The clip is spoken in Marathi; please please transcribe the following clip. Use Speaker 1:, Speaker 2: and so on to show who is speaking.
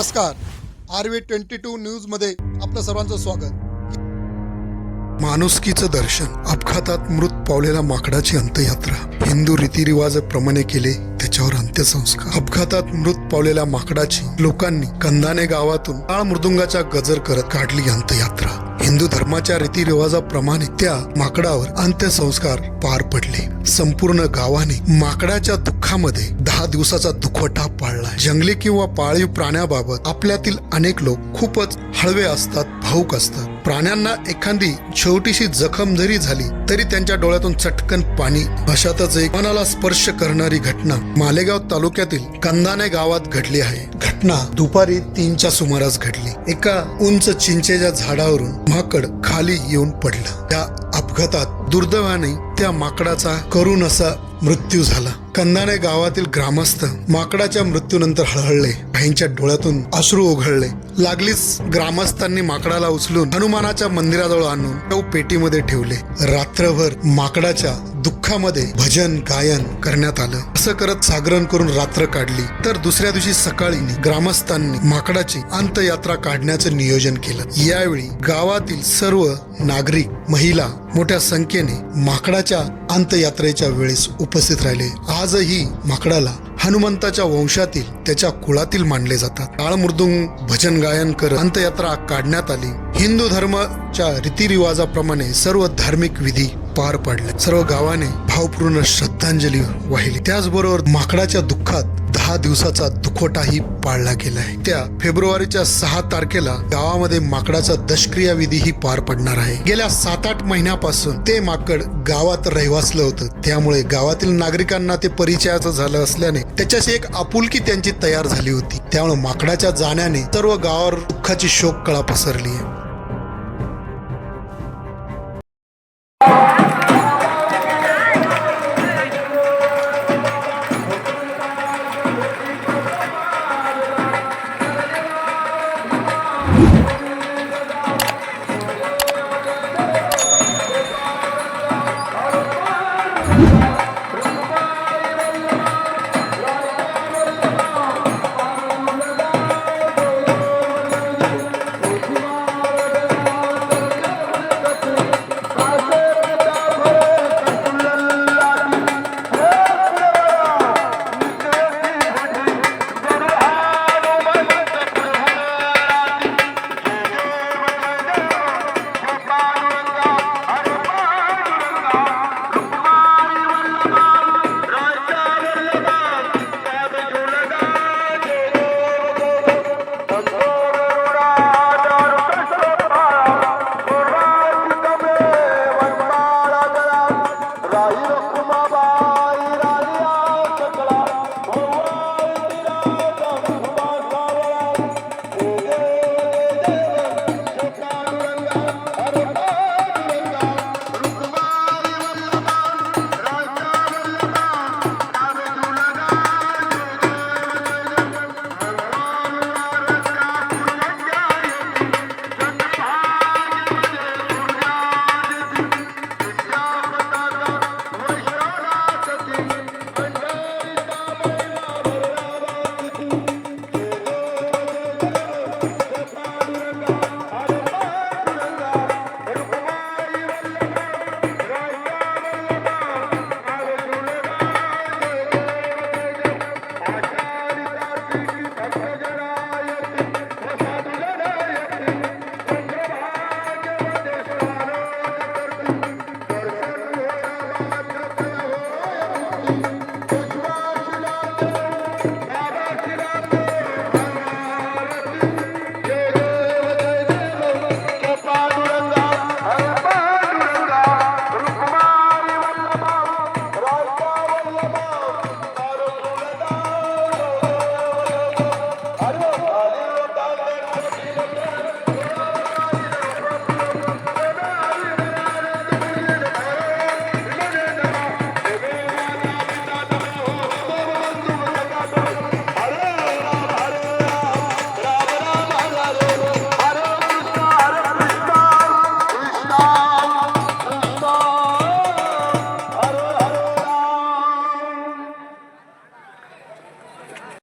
Speaker 1: नमस्कार. आर व्ही ट्वेंटी टू न्यूजमध्ये आपलं सर्वांचं स्वागत. माणुसकीचं दर्शन अपघातात मृत पावलेल्या माकडाची अंत्ययात्रा. हिंदू रीतिरिवाजाप्रमाणे केले त्याच्यावर अंत्यसंस्कार. अपघातात मृत पावलेल्या माकडाची लोकांनी कंदाने गावातून काळ मृदुंगाच्या गजर करत काढली अंत्ययात्रा. हिंदू धर्माच्या रीतिरिवाजाप्रमाणे त्या माकडावर अंत्यसंस्कार पार पडले. संपूर्ण गावाने माकडाच्या दुःखामध्ये दहा दिवसाचा दुखवटा पाळला जंगली किंवा पाळीव प्राण्याबाबत आपल्यातील अनेक लोक खूपच हळवे असतात भाऊक असतात. प्राण्यांना एखादी छोटीशी जखम जरी झाली तरी त्यांच्या डोळ्यातून चटकन पाणी अशातच एक मनाला स्पर्श करणारी घटना मालेगाव तालुक्यातील कंदाने गावात घडली आहे. घटना दुपारी तीनच्या सुमारास घडली. एका उंच चिंचेच्या झाडावरून माकड खाली येऊन पडलं. त्या अपघातात दुर्दैवाने त्या माकडाचा करून असा मृत्यू झाला. कंदाने गावातील ग्रामस्थ माकडाच्या मृत्यूनंतर हळहळले. काहींच्या डोळ्यातून अश्रू ओघळले. लागलीच ग्रामस्थांनी माकडाला उचलून हनुमानाच्या मंदिराजवळ आणून तो पेटीमध्ये ठेवले. रात्रभर माकडाच्या दुःखामध्ये भजन गायन करण्यात आलं. असं करत सागरण करून रात्र काढली. तर दुसऱ्या दिवशी सकाळी ग्रामस्थांनी माकडाची अंतयात्रा काढण्याचं नियोजन केलं. यावेळी गावातील सर्व नागरिक महिला मोठ्या संख्येने माकडाच्या अंतयात्रेच्या वेळेस उपस्थित राहिले. आजही माकडाला हनुमंताच्या वंशातील त्याच्या कुळातील मानले जातात. टाळ मृदुंग भजन गायन कर अंतयात्रा काढण्यात आली. हिंदू धर्माच्या रीतिरिवाजाप्रमाणे सर्व धार्मिक विधी पार पडले. सर्व गावाने भावपूर्ण श्रद्धांजली वाहिली. त्याचबरोबर माकडाच्या दुःखात दहा दिवसाचा दुखोटाही पाळला गेला आहे. त्या फेब्रुवारीच्या सहा तारखेला गावामध्ये माकडाचा दशक्रिया विधीही पार पडणार आहे. गेल्या सात आठ महिन्यापासून ते माकड गावात रहिवासलं होतं. त्यामुळे गावातील नागरिकांना ते परिचयाचं झालं असल्याने त्याच्याशी एक आपुलकी त्यांची तयार झाली होती. त्यामुळे माकडाच्या जाण्याने सर्व गावावर दुःखाची शोक कळा पसरली आहे.